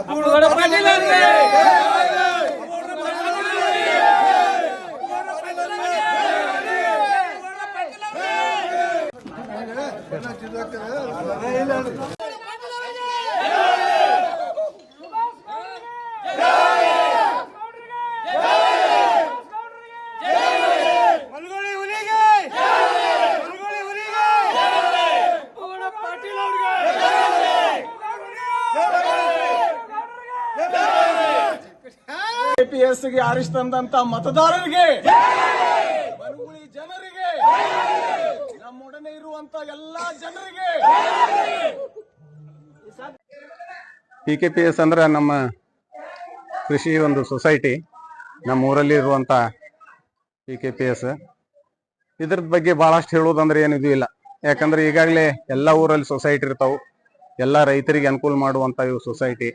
అప్పుడు ಕೆಪಿಎಸ್ಗೆ ಆರಿಸಿ ತಂದಂತ ಮತದಾರರಿಗೆ ಬರುಗುಳಿ ಜನರಿಗೆ, ನಮ್ಮೊಡನೆ ಇರುವಂತ ಎಲ್ಲಾ ಜನರಿಗೆ. ಪಿ ಕೆ ಪಿ ಎಸ್ ಅಂದ್ರೆ ನಮ್ಮ ಕೃಷಿ ಒಂದು ಸೊಸೈಟಿ ನಮ್ಮ ಊರಲ್ಲಿ ಇರುವಂತ ಪಿ ಕೆ ಪಿ ಎಸ್ ಇದ್ರದ್ ಬಗ್ಗೆ ಬಹಳಷ್ಟು ಹೇಳೋದಂದ್ರೆ ಏನಿದು ಇಲ್ಲ. ಯಾಕಂದ್ರೆ ಈಗಾಗಲೇ ಎಲ್ಲ ಊರಲ್ಲಿ ಸೊಸೈಟಿ ಇರ್ತಾವು. ಎಲ್ಲ ರೈತರಿಗೆ ಅನುಕೂಲ ಮಾಡುವಂತ ಇವು ಸೊಸೈಟಿ.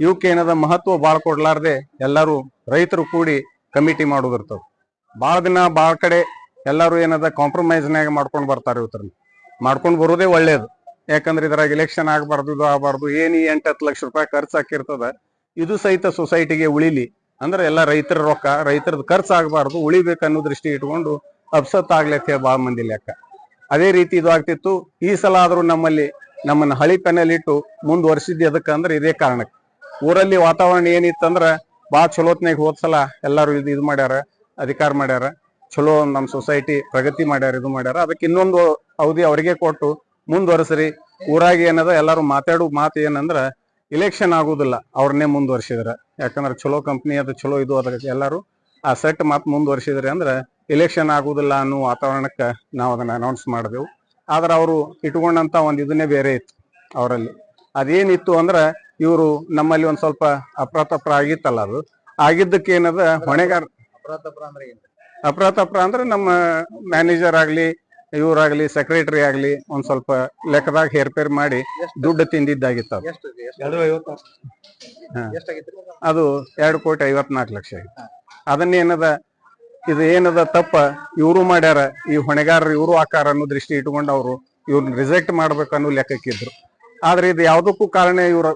ಇವಕ್ಕೆ ಏನದ ಮಹತ್ವ ಭಾಳ ಕೊಡ್ಲಾರ್ದೆ ಎಲ್ಲರೂ ರೈತರು ಕೂಡಿ ಕಮಿಟಿ ಮಾಡೋದಿರ್ತಾವ ಭಾಳ ದಿನ ಭಾಳ ಕಡೆ ಎಲ್ಲರೂ ಏನದ ಕಾಂಪ್ರಮೈಸ್ನಾಗ ಮಾಡ್ಕೊಂಡು ಬರ್ತಾರೆ ಇವತ್ತರಲ್ಲಿ ಮಾಡ್ಕೊಂಡು ಬರೋದೇ ಒಳ್ಳೇದು. ಯಾಕಂದ್ರೆ ಇದ್ರಾಗ ಎಲೆಕ್ಷನ್ ಆಗಬಾರ್ದು, ಇದು ಆಗಬಾರ್ದು, ಏನು ಈ ಎಂಟು ಹತ್ತು ಲಕ್ಷ ರೂಪಾಯಿ ಖರ್ಚು ಹಾಕಿರ್ತದ, ಇದು ಸಹಿತ ಸೊಸೈಟಿಗೆ ಉಳಿಲಿ. ಅಂದ್ರೆ ಎಲ್ಲ ರೈತರ ರೊಕ್ಕ ರೈತರದ್ದು ಖರ್ಚು ಆಗಬಾರ್ದು, ಉಳಿಬೇಕು ಅನ್ನೋ ದೃಷ್ಟಿ ಇಟ್ಕೊಂಡು ಅಪ್ಸತ್ ಆಗ್ಲತ್ತೆ ಭಾಳ ಮಂದಿ ಲೆಕ್ಕ. ಅದೇ ರೀತಿ ಇದು ಆಗ್ತಿತ್ತು. ಈ ಸಲ ಆದರೂ ನಮ್ಮಲ್ಲಿ ನಮ್ಮನ್ನ ಹಳಿ ಪೆನಲ್ ಇಟ್ಟು ಮುಂದುವರ್ಸಿದ್ದು ಎದಕ್ಕೆ ಅಂದ್ರೆ ಇದೇ ಕಾರಣಕ್ಕೆ. ಊರಲ್ಲಿ ವಾತಾವರಣ ಏನಿತ್ತಂದ್ರ ಭಾಳ ಚಲೋತ್ನಾಗ ಹೋದ್ಸಲ ಎಲ್ಲಾರು ಇದು ಇದು ಮಾಡ್ಯಾರ, ಅಧಿಕಾರ ಮಾಡ್ಯಾರ, ಚಲೋ ನಮ್ಮ ಸೊಸೈಟಿ ಪ್ರಗತಿ ಮಾಡ್ಯಾರ, ಇದು ಮಾಡ್ಯಾರ. ಅದಕ್ಕೆ ಇನ್ನೊಂದು ಅವಧಿ ಅವ್ರಿಗೆ ಕೊಟ್ಟು ಮುಂದುವರ್ಸ್ರಿ. ಊರಾಗಿ ಏನದ ಎಲ್ಲಾರು ಮಾತಾಡೋ ಮಾತು ಏನಂದ್ರ ಇಲೆಕ್ಷನ್ ಆಗುದಿಲ್ಲ, ಅವ್ರನ್ನೇ ಮುಂದುವರ್ಸಿದ್ರ. ಯಾಕಂದ್ರ ಚಲೋ ಕಂಪ್ನಿ ಅದು, ಚಲೋ ಇದು ಅದಕ್ಕೆ ಎಲ್ಲಾರು ಆ ಸೆಟ್ ಮಾತು ಮುಂದುವರ್ಸಿದ್ರಿ ಅಂದ್ರ ಇಲೆಕ್ಷನ್ ಆಗುದಿಲ್ಲ ಅನ್ನೋ ವಾತಾವರಣಕ್ಕೆ ನಾವು ಅದನ್ನ ಅನೌನ್ಸ್ ಮಾಡಿದೆವು. ಆದ್ರೆ ಅವರು ಇಟ್ಕೊಂಡಂತ ಒಂದು ಇದನ್ನೇ ಬೇರೆ ಇತ್ತು ಅವರಲ್ಲಿ. ಅದೇನಿತ್ತು ಅಂದ್ರ ಇವರು ನಮ್ಮಲ್ಲಿ ಒಂದ್ ಸ್ವಲ್ಪ ಅಪ್ರಾತಪ್ರ ಆಗಿತ್ತಲ್ಲ ಅದು. ಆಗಿದ್ದಕ್ಕೆ ಏನದ ಹೊಣೆಗಾರ ಅಪ್ರಾತಪ್ರ ಅಂದ್ರೆ ನಮ್ಮ ಮ್ಯಾನೇಜರ್ ಆಗ್ಲಿ ಇವರಾಗ್ಲಿ ಸೆಕ್ರೆಟರಿ ಆಗ್ಲಿ ಒಂದ್ ಸ್ವಲ್ಪ ಲೆಕ್ಕದಾಗ ಹೇರ್ಪೇರ್ ಮಾಡಿ ದುಡ್ಡು ತಿಂದಿದ್ದಾಗಿತ್ತು ಅದು. ಎರಡು ಕೋಟಿ ಐವತ್ನಾಲ್ಕು ಲಕ್ಷ ಆಗಿತ್ತು ಅದನ್ನೇನದ ಇದು ಏನದ ತಪ್ಪ? ಇವರು ಮಾಡ್ಯಾರ ಈ ಹೊಣೆಗಾರರು ಇವರು ಆಕಾರ ಅನ್ನೋ ದೃಷ್ಟಿ ಇಟ್ಕೊಂಡು ಅವರು ಇವ್ರನ್ನ ರಿಜೆಕ್ಟ್ ಮಾಡ್ಬೇಕು ಅನ್ನೋ ಲೆಕ್ಕಕ್ಕಿದ್ರು. ಆದ್ರೆ ಇದು ಯಾವುದಕ್ಕೂ ಕಾರಣ ಇವ್ರ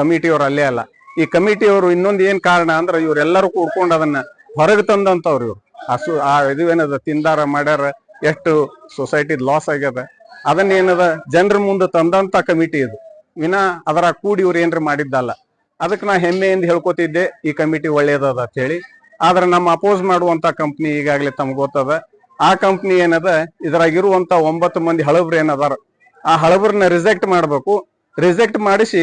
ಕಮಿಟಿಯವ್ರು ಅಲ್ಲೇ ಅಲ್ಲ. ಈ ಕಮಿಟಿಯವರು ಇನ್ನೊಂದು ಏನ್ ಕಾರಣ ಅಂದ್ರೆ ಇವರೆಲ್ಲರೂ ಕೂಡ್ಕೊಂಡು ಅದನ್ನ ಹೊರಗೆ ತಂದಂತವ್ರು ಇವ್ರು. ಹಸು ಆ ಇದು ಏನದ, ತಿಂದಾರ, ಮಾಡ್ಯಾರ, ಎಷ್ಟು ಸೊಸೈಟಿ ಲಾಸ್ ಆಗ್ಯದ, ಅದನ್ನ ಏನದ, ಜನರ ಮುಂದೆ ತಂದಂತ ಕಮಿಟಿ ಇದು. ವಿನ ಅದರ ಕೂಡಿ ಇವ್ರು ಏನ್ರ ಮಾಡಿದ್ದಲ್ಲ. ಅದಕ್ಕೆ ನಾ ಹೆಮ್ಮೆಯಿಂದ ಹೇಳ್ಕೊತಿದ್ದೆ, ಈ ಕಮಿಟಿ ಒಳ್ಳೇದದ ಅಂತ ಹೇಳಿ ಆದ್ರೆ ನಮ್ಮ ಅಪೋಸ್ ಮಾಡುವಂತ ಕಂಪ್ನಿ ಈಗಾಗಲೇ ತಮ್ಗೆ ಗೊತ್ತದ. ಆ ಕಂಪ್ನಿ ಏನದ, ಇದ್ರಾಗಿರುವಂತ ಒಂಬತ್ತು ಮಂದಿ ಹಳಬ್ರು ಏನದಾರ, ಆ ಹಳಬ್ರನ್ನ ರಿಜೆಕ್ಟ್ ಮಾಡ್ಬೇಕು. ರಿಜೆಕ್ಟ್ ಮಾಡಿಸಿ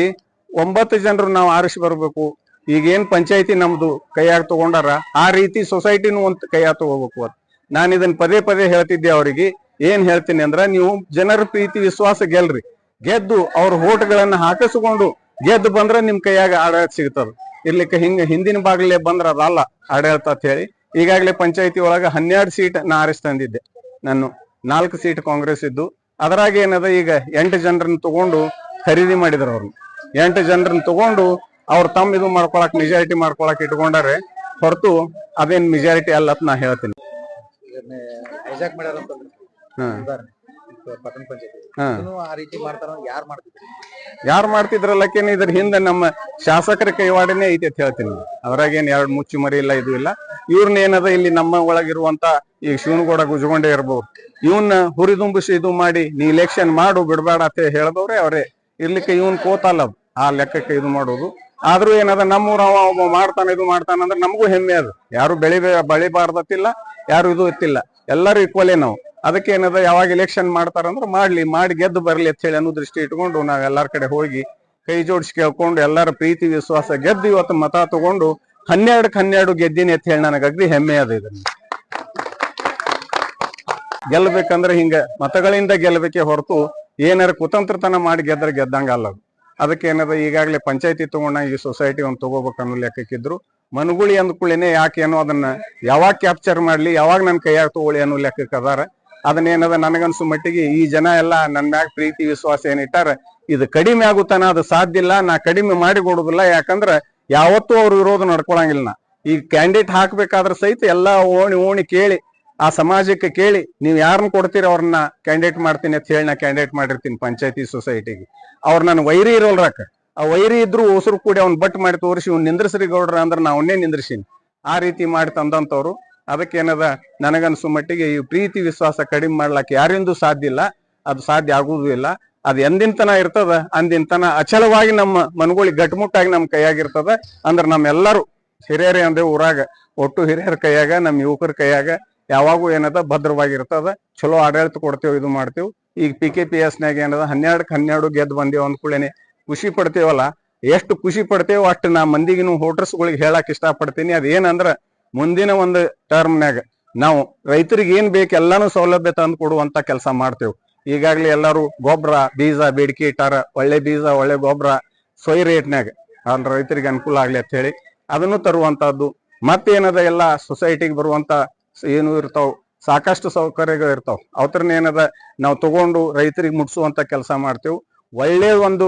ಒಂಬತ್ತು ಜನರು ನಾವು ಆರಿಸಿ ಬರಬೇಕು. ಈಗೇನ್ ಪಂಚಾಯತಿ ನಮ್ದು ಕೈಯಾಗ ತಗೊಂಡಾರ, ಆ ರೀತಿ ಸೊಸೈಟಿನೂ ಒಂದು ಕೈಯಾಗ ತಗೋಬೇಕು ಅಂತ ನಾನು ಇದನ್ನ ಪದೇ ಪದೇ ಹೇಳ್ತಿದ್ದೆ ಅವರಿಗೆ, ಏನ್ ಹೇಳ್ತೀನಿ ಅಂದ್ರ ನೀವು ಜನರ ಪ್ರೀತಿ, ವಿಶ್ವಾಸ ಗೆಲ್ರಿ. ಗೆದ್ದು ಅವ್ರ ಓಟ್ಗಳನ್ನ ಹಾಕಿಸ್ಕೊಂಡು ಗೆದ್ದು ಬಂದ್ರೆ ನಿಮ್ ಕೈಯಾಗ ಆಡಳಿತ ಸಿಗ್ತದ. ಇರ್ಲಿಕ್ಕೆ ಹಿಂಗ ಹಿಂದಿನ ಬಾಗ್ಲೇ ಬಂದ್ರ ಅದಲ್ಲ ಆಡಳಿತ ಅಂತ ಹೇಳಿ. ಈಗಾಗಲೇ ಪಂಚಾಯತಿ ಒಳಗ ಹನ್ನೆರಡು ಸೀಟ್ ನಾ ಆರಿಸ್ ತಂದಿದ್ದೆ. ನಾನು ನಾಲ್ಕು ಸೀಟ್ ಕಾಂಗ್ರೆಸ್ ಇದ್ದು. ಅದ್ರಾಗ ಏನದ ಈಗ ಎಂಟು ಜನರನ್ನು ತಗೊಂಡು ಖರೀದಿ ಮಾಡಿದ್ರು ಅವ್ರನ್ನ ಎಂಟು ಜನರನ್ನ ತಗೊಂಡು ಅವ್ರ ತಮ್ಮ ಇದು ಮಾಡ್ಕೊಳಕ್ ಮೆಜಾರಿಟಿ ಮಾಡ್ಕೊಳಕ್ ಇಟ್ಕೊಂಡಾರೆ ಹೊರತು ಅದೇನ್ ಮೆಜಾರಿಟಿ ಅಲ್ಲ ಅಂತ ನಾ ಹೇಳ್ತೀನಿ. ಯಾರು ಮಾಡ್ತಿದ್ರಿ? ಯಾರು ಮಾಡ್ತಿದ್ರಲ್ಲಕ್ಕೇನು ಇದ್ರ ಹಿಂದೆ ನಮ್ಮ ಶಾಸಕರ ಕೈವಾಡನೆ ಐತಿ ಅಂತ ಹೇಳ್ತೀನಿ. ಅದ್ರಾಗೇನ್ ಎರಡು ಮುಚ್ಚು ಮರಿ ಇಲ್ಲ ಇದು ಇಲ್ಲ. ಇವ್ರನ್ನ ಏನದ ಇಲ್ಲಿ ನಮ್ಮ ಒಳಗಿರುವಂತ ಈ ಶಿವನಗೌಡ ಗುಜಗೊಂಡೆ ಇರ್ಬೋದು. ಇವನ್ನ ಹುರಿದುಂಬಿಸಿ ಇದು ಮಾಡಿ ನೀ ಇಲೆಕ್ಷನ್ ಮಾಡು ಬಿಡಬೇಡ ಅಂತ ಹೇಳಿದವ್ರೆ ಅವ್ರೆ. ಇರ್ಲಿಕ್ಕೆ ಇವನ್ ಕೋತಲ್ಲ. ಆ ಲೆಕ್ಕಕ್ಕೆ ಇದು ಮಾಡೋದು. ಆದ್ರೂ ಏನದ, ನಮ್ಮೂರ ಮಾಡ್ತಾನ, ಇದು ಮಾಡ್ತಾನ ಅಂದ್ರೆ ನಮಗೂ ಹೆಮ್ಮೆ ಅದು. ಯಾರು ಬೆಳಿ ಬೆಳಿಬಾರ್ದತ್ತಿಲ್ಲ, ಯಾರು ಇದು ಇತ್ತಿಲ್ಲ. ಎಲ್ಲರೂ ಈಕ್ವಲೇ ನಾವು. ಅದಕ್ಕೆ ಏನದ, ಯಾವಾಗ ಇಲೆಕ್ಷನ್ ಮಾಡ್ತಾರಂದ್ರೆ ಮಾಡ್ಲಿ, ಮಾಡಿ ಗೆದ್ದು ಬರ್ಲಿ ಅಂತ ಹೇಳಿ ಅನ್ನೋ ದೃಷ್ಟಿ ಇಟ್ಕೊಂಡು ನಾವು ಎಲ್ಲಾರ ಕಡೆ ಹೋಗಿ ಕೈ ಜೋಡಿಸಿ ಕೇಳ್ಕೊಂಡು ಎಲ್ಲರ ಪ್ರೀತಿ, ವಿಶ್ವಾಸ ಗೆದ್ದು ಇವತ್ತು ಮತ ತಗೊಂಡು ಹನ್ನೆರಡಕ್ಕೆ ಹನ್ನೆರಡು ಗೆದ್ದೀನಿ ಅಂತ ಹೇಳಿ ನನಗೆ ಅಗ್ದಿ ಹೆಮ್ಮೆ ಅದ ಇದನ್ನ ಗೆಲ್ಬೇಕಂದ್ರೆ ಹಿಂಗ ಮತಗಳಿಂದ ಗೆಲ್ಲಬೇಕೆ ಹೊರತು ಏನಾರ ಕುತಂತ್ರತನ ಮಾಡಿ ಗೆದ್ರೆ ಗೆದ್ದಂಗ ಅಲ್ಲ ಅದಕ್ಕೆ ಏನದ ಈಗಾಗಲೇ ಪಂಚಾಯತಿ ತಗೊಂಡ ಈ ಸೊಸೈಟಿ ಒಂದು ತಗೋಬೇಕು ಅನ್ನೋ ಲೆಕ್ಕಕ್ಕಿದ್ರು. ಮನುಗುಳಿ ಯಾಕೆ ಏನೋ ಅದನ್ನ ಯಾವಾಗ ಕ್ಯಾಪ್ಚರ್ ಮಾಡ್ಲಿ, ಯಾವಾಗ ನನ್ನ ಕೈಯಾಗ ತಗೊಳ್ಳಿ ಅನ್ನೋ ಲೆಕ್ಕಕ್ಕೆ ಅದಾರ. ಅದನ್ನೇನದ ನನಗನ್ಸು ಮಟ್ಟಿಗೆ ಈ ಜನ ಎಲ್ಲ ನನ್ನ ಮ್ಯಾಗ ಪ್ರೀತಿ, ವಿಶ್ವಾಸ ಏನಿಟ್ಟಾರ ಇದು ಕಡಿಮೆ ಆಗುತ್ತಾನ, ಅದು ಸಾಧ್ಯ ಇಲ್ಲ, ನಾ ಕಡಿಮೆ ಮಾಡಿ ಕೊಡುದಿಲ್ಲ, ಯಾಕಂದ್ರ ಯಾವತ್ತೂ ಅವ್ರು ವಿರೋಧ ನಡ್ಕೊಳಂಗಿಲ್ಲ ನಾ ಈ ಕ್ಯಾಂಡಿಡೇಟ್ ಹಾಕ್ಬೇಕಾದ್ರ ಸಹಿತ ಎಲ್ಲಾ ಓಣಿ ಓಣಿ ಕೇಳಿ ಆ ಸಮಾಜಕ್ಕೆ ಕೇಳಿ, ನೀವು ಯಾರನ್ನ ಕೊಡ್ತೀರಿ ಅವ್ರನ್ನ ಕ್ಯಾಂಡಿಡೇಟ್ ಮಾಡ್ತೀನಿ ಅಂತ ಹೇಳಿ ನಾ ಕ್ಯಾಂಡಿಡೇಟ್ ಮಾಡಿರ್ತೀನಿ ಪಂಚಾಯತಿ ಸೊಸೈಟಿಗೆ ಅವ್ರ ನಾನು ವೈರಿ ಇರೋಲ್ರಾಕ ಆ ವೈರಿ ಇದ್ರು ಉಸಿರು ಕೂಡಿ ಅವ್ನ ಬಟ್ ಮಾಡಿ ತೋರಿಸಿ ಇವ್ನ ನಿಂದ್ರಿಸ್ರಿ ಗೌಡ್ರ ಅಂದ್ರೆ ನಾ ಅವನ್ನೇ ನಿಂದ್ರಿಸೀನಿ. ಆ ರೀತಿ ಮಾಡಿ ತಂದಂತವ್ರು. ಅದಕ್ಕೇನದ ನನಗನ್ಸು ಮಟ್ಟಿಗೆ ಈ ಪ್ರೀತಿ ವಿಶ್ವಾಸ ಕಡಿಮೆ ಮಾಡ್ಲಾಕ ಯಾರಿಂದು ಸಾಧ್ಯ ಇಲ್ಲ. ಅದು ಸಾಧ್ಯ ಆಗುವುದೂ ಇಲ್ಲ. ಅದು ಎಂದಿನ ಇರ್ತದ, ಅಂದಿನ ಅಚಲವಾಗಿ ನಮ್ಮ ಮನಗಳಿಗೆ ಗಟ್ಮುಟ್ಟಾಗಿ ನಮ್ಮ ಕೈಯಾಗಿರ್ತದ ಅಂದ್ರೆ ನಮ್ಮೆಲ್ಲರೂ ಹಿರಿಯರೇ ಅಂದ್ರೆ ಊರಾಗ, ಒಟ್ಟು ಹಿರಿಯರ ಕೈಯಾಗ ನಮ್ಮ ಯುವಕರ ಕೈಯಾಗ ಯಾವಾಗೂ ಏನದ ಭದ್ರವಾಗಿರ್ತದ. ಚಲೋ ಆಡಳಿತ ಕೊಡ್ತೇವೆ, ಇದು ಮಾಡ್ತೇವೆ. ಈಗ ಪಿ ಕೆ ಪಿ ಎಸ್ ನಾಗ ಏನದ ಹನ್ನೆರಡಕ್ಕೆ ಹನ್ನೆರಡು ಗೆದ್ದು ಬಂದೇವ್ ಅಂದ್ಕೂಡೇನೆ ಖುಷಿ ಪಡ್ತೇವಲ್ಲ. ಎಷ್ಟು ಖುಷಿ ಪಡ್ತೇವೋ ಅಷ್ಟು ನಾ ಮಂದಿಗಿನ ಹೋಟರ್ಸ್ಗಳಿಗೆ ಹೇಳಕ್ ಇಷ್ಟಪಡ್ತೀನಿ. ಅದೇನಂದ್ರ ಮುಂದಿನ ಒಂದು ಟರ್ಮ್ನ್ಯಾಗ ನಾವು ರೈತರಿಗೆ ಏನ್ ಬೇಕು ಎಲ್ಲಾನು ಸೌಲಭ್ಯ ತಂದು ಕೊಡುವಂತ ಕೆಲಸ ಮಾಡ್ತೇವೆ. ಈಗಾಗಲೇ ಎಲ್ಲರೂ ಗೊಬ್ಬರ ಬೀಜ, ಬೇಡಿಕೆ ಇಟ್ಟಾರ. ಒಳ್ಳೆ ಬೀಜ, ಒಳ್ಳೆ ಗೊಬ್ಬರ ಸೊಯ್ ರೇಟ್ನ್ಯಾಗ ಅಲ್ಲಿ ರೈತರಿಗೆ ಅನುಕೂಲ ಆಗ್ಲಿ ಅಂತ ಹೇಳಿ ಅದನ್ನು ತರುವಂತದ್ದು. ಮತ್ತೇನದ ಎಲ್ಲ ಸೊಸೈಟಿಗೆ ಬರುವಂತ ಏನು ಇರ್ತಾವ. ಸಾಕಷ್ಟು ಸೌಕರ್ಯಗಳು ಇರ್ತಾವ. ಅವತ್ರನ್ನ ಏನದ? ನಾವು ತಗೊಂಡು ರೈತರಿಗೆ ಮುಟ್ಸುವಂತ ಕೆಲಸ ಮಾಡ್ತೇವೆ. ಒಳ್ಳೆ ಒಂದು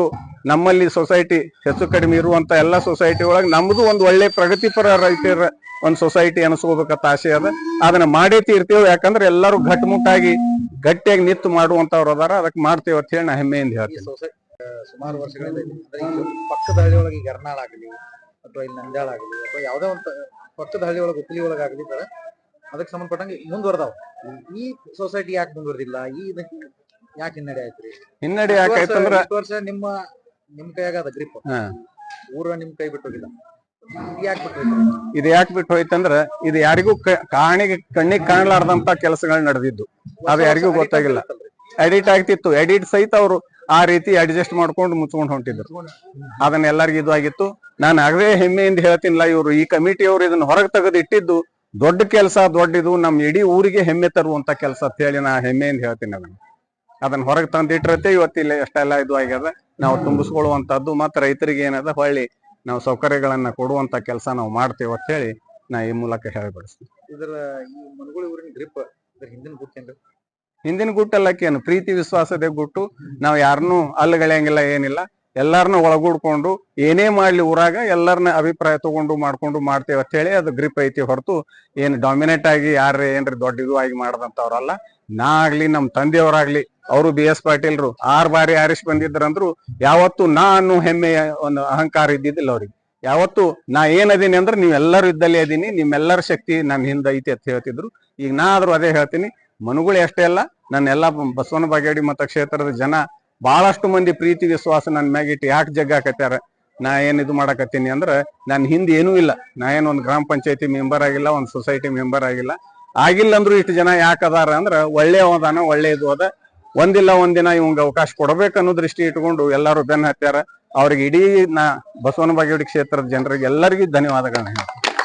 ನಮ್ಮಲ್ಲಿ ಸೊಸೈಟಿ ಹೆಚ್ಚು ಕಡಿಮೆ ಇರುವಂತ ಎಲ್ಲ ಸೊಸೈಟಿ ಒಳಗೆ ನಮ್ದು ಒಂದು ಒಳ್ಳೆ ಪ್ರಗತಿಪರ ರೈತರ ಒಂದು ಸೊಸೈಟಿ ಅನಿಸ್ಕೋಬೇಕಂತ ಆಸೆ ಅದ. ಅದನ್ನ ಮಾಡೇ ತೀರ್ತೇವೆ. ಯಾಕಂದ್ರೆ ಎಲ್ಲರೂ ಘಟ್ಮುಟ್ಟಾಗಿ ಗಟ್ಟಿಯಾಗಿ ನಿಂತು ಮಾಡುವಂತವ್ರು ಅದಾರ. ಅದಕ್ಕೆ ಮಾಡ್ತೇವೆ ಅಂತ ಹೇಳಿ ನಾ ಹೆಮ್ಮೆಯಿಂದ ಸೊಸೈಟಿ ಸುಮಾರು ವರ್ಷಗಳಿಂದ. ಪಕ್ಕದ ಹಳ್ಳಿ ಒಳಗೆ ಎರ್ನಾಳ್ ಆಗಲಿ, ಅಥವಾ ಇಲ್ಲಿ ನಂದ್ಯಾಳ ಆಗಲಿ, ಅಥವಾ ಯಾವುದೇ ಒಂದು ಪಕ್ಕದ ಹಳ್ಳಿ ಒಳಗೆ ಉಪ್ಪಲಿ ಒಳಗಾಗಲಿ ತರ ಅದಕ್ಕೆ ಸಂಬಂಧಪಟ್ಟಂಗೆ ಮುಂದುವರೆದಾವ. ಈ ಸೊಸೈಟಿ ಯಾಕೆ ಮುಂದುವರೆದಿಲ್ಲ? ಈ ಇದಕ್ಕೆ ಯಾಕೆ ಹಿನ್ನಡೆ ಆಯ್ತ್ರಿ? ಹಿನ್ನಡೆ ವರ್ಷ- ಯಾಕಾಯ್ತಂದ್ರ ಇಷ್ಟು ವರ್ಷ ನಿಮ್ಮ ನಿಮ್ ಕೈಯಾಗ ಅದ ಗ್ರಿಪ್. ಊರ ನಿಮ್ ಕೈ ಬಿಟ್ಟೋಗಿಲ್ಲ ಯಾಕೆ ಬಿಟ್ಟು ಇದು ಯಾಕೆ ಬಿಟ್ಟು ಹೋಯ್ತಂದ್ರ ಇದು ಯಾರಿಗೂ ಕ- ಕಾಣಿಗೆ ಕಣ್ಣಿಗೆ ಕಾಣಲಾರ್ದಂತ ಕೆಲಸಗಳು ನಡೆದಿದ್ದು. ಅದು ಯಾರಿಗೂ ಗೊತ್ತಾಗಿಲ್ಲ. ಎಡಿಟ್ ಆಗ್ತಿತ್ತು. ಎಡಿಟ್ ಸಹಿತ ಅವರು ಆ ರೀತಿ ಅಡ್ಜಸ್ಟ್ ಮಾಡ್ಕೊಂಡು ಮುಚ್ಕೊಂಡು ಹೊಂಟಿದ್ರು. ಅದನ್ನ ಎಲ್ಲರಿಗೂ ಇದು ಆಗಿತ್ತು. ನಾನು ಆಗಲೇ ಹೆಮ್ಮೆಯಿಂದ ಹೇಳ್ತೀನಿಲ್ಲ ಇವರು. ಈ ಕಮಿಟಿಯವರು ಇದನ್ನ ಹೊರಗೆ ತೆಗೆದು ಇಟ್ಟಿದ್ದು ದೊಡ್ಡ ಕೆಲಸ ದೊಡ್ಡದು ನಮ್ ಇಡೀ ಊರಿಗೆ ಹೆಮ್ಮೆ ತರುವಂತ ಕೆಲಸ ಅಂತ ಹೇಳಿ ನಾ ಹೆಮ್ಮೆಯಿಂದ ಹೇಳ್ತೀನಿ ಅದನ್ನ. ಅದನ್ನ ಹೊರಗೆ ತಂದಿಟ್ಟಿರತ್ತೆ ಇವತ್ತಿಲ್ಲ ಎಷ್ಟೆಲ್ಲ ಇದು ಆಗ್ಯದ. ನಾವು ತುಂಬಿಸ್ಕೊಳ್ಳುವಂತದ್ದು ಮತ್ತ ರೈತರಿಗೆ ಏನದ ಹೊಳ್ಳಿ ನಾವು ಸೌಕರ್ಯಗಳನ್ನ ಕೊಡುವಂತ ಕೆಲಸ ನಾವು ಮಾಡ್ತೇವೆ ಅಂತ ಹೇಳಿ ನಾ ಈ ಮೂಲಕ ಹೇಳಿಬಿಡಿಸ್ತೀನಿ ಇದರ ಈ ಮನಗುಳಿ ಊರಿನ ಗ್ರಿಪ್ ಇದ್ರ ಹಿಂದಿನ ಹಿಂದಿನ ಗುಟ್ಟಲ್ಲಕ್ಕೇನು ಪ್ರೀತಿ ವಿಶ್ವಾಸದೇ ಗುಟ್ಟು. ನಾವು ಯಾರನ್ನೂ ಅಲ್ಲಗಳೆಯಂಗಿಲ್ಲ ಏನಿಲ್ಲ. ಎಲ್ಲಾರನ್ನ ಒಳಗೂಡ್ಕೊಂಡು ಏನೇ ಮಾಡ್ಲಿ ಊರಾಗ ಎಲ್ಲರನ್ನ ಅಭಿಪ್ರಾಯ ತಗೊಂಡು ಮಾಡ್ಕೊಂಡು ಮಾಡ್ತೇವೆ ಅಂತ ಹೇಳಿ ಅದು ಗ್ರಿಪ್ ಐತಿ ಹೊರತು ಏನು ಡಾಮಿನೇಟ್ ಆಗಿ ಯಾರೇ ಏನ್ರಿ ದೊಡ್ಡ ಇದು ಆಗಿ ಮಾಡದಂತವ್ರಲ್ಲ ನಾ ಆಗ್ಲಿ, ನಮ್ ತಂದೆಯವರಾಗ್ಲಿ, ಅವರು ಬಿ ಎಸ್ ಪಾಟೀಲ್ರು, ಆರ್ ಬಾರಿ ಆರಿಸ್ ಬಂದಿದ್ರಂದ್ರು ಯಾವತ್ತು ನಾ ಅನ್ನೋ ಹೆಮ್ಮೆಯ ಒಂದು ಅಹಂಕಾರ ಇದ್ದಿದ್ದಿಲ್ಲ ಅವ್ರಿಗೆ. ಯಾವತ್ತು ನಾ ಏನದೀನಿ ಅಂದ್ರೆ ನೀವೆಲ್ಲರೂ ಇದ್ದಲ್ಲಿ ಅದೀನಿ, ನಿಮ್ಮೆಲ್ಲರ ಶಕ್ತಿ ನನ್ನ ಹಿಂದೆ ಐತಿ ಅಂತ ಹೇಳ್ತಿದ್ರು. ಈಗ ನಾ ಆದ್ರೂ ಅದೇ ಹೇಳ್ತೀನಿ, ಮನುಗಳು ಅಷ್ಟೇ ಅಲ್ಲ, ನನ್ನ ಎಲ್ಲಾ ಬಸವನ ಬಾಗೇಡಿ ಮತ ಕ್ಷೇತ್ರದ ಜನ ಬಹಳಷ್ಟು ಮಂದಿ ಪ್ರೀತಿ ವಿಶ್ವಾಸ ನನ್ನ ಮ್ಯಾಗಿಟ್ಟು ಯಾಕೆ ಜಗ್ಗಾಕತ್ಯಾರ ನಾ ಏನ್ ಇದು ಮಾಡಕತ್ತೀನಿ ಅಂದ್ರೆ ನನ್ನ ಹಿಂದೆ ಏನೂ ಇಲ್ಲ. ನಾ ಏನು ಒಂದು ಗ್ರಾಮ ಪಂಚಾಯತಿ ಮೆಂಬರ್ ಆಗಿಲ್ಲ, ಒಂದ್ ಸೊಸೈಟಿ ಮೆಂಬರ್ ಆಗಿಲ್ಲ. ಆಗಿಲ್ಲ ಅಂದ್ರೂ ಇಷ್ಟು ಜನ ಯಾಕೆ ಅದಾರ ಅಂದ್ರ, ಒಳ್ಳೆ ಅದಾನ ಒಳ್ಳೆ ಇದು ಅದ. ಒಂದಿಲ್ಲ ಒಂದಿನ ಇವಂಗ ಅವಕಾಶ ಕೊಡಬೇಕು ಅನ್ನೋ ದೃಷ್ಟಿ ಇಟ್ಕೊಂಡು ಎಲ್ಲಾರು ಬೆನ್ನ ಹತ್ಯಾರ ಅವ್ರಿಗೆ ಇಡೀ ನಾ ಬಸವನ ಬಾಗೇವಾಡಿ ಕ್ಷೇತ್ರದ ಜನರಿಗೆ ಎಲ್ಲರಿಗೂ ಧನ್ಯವಾದಗಳನ್ನ ಹೇಳ್ತೀನಿ.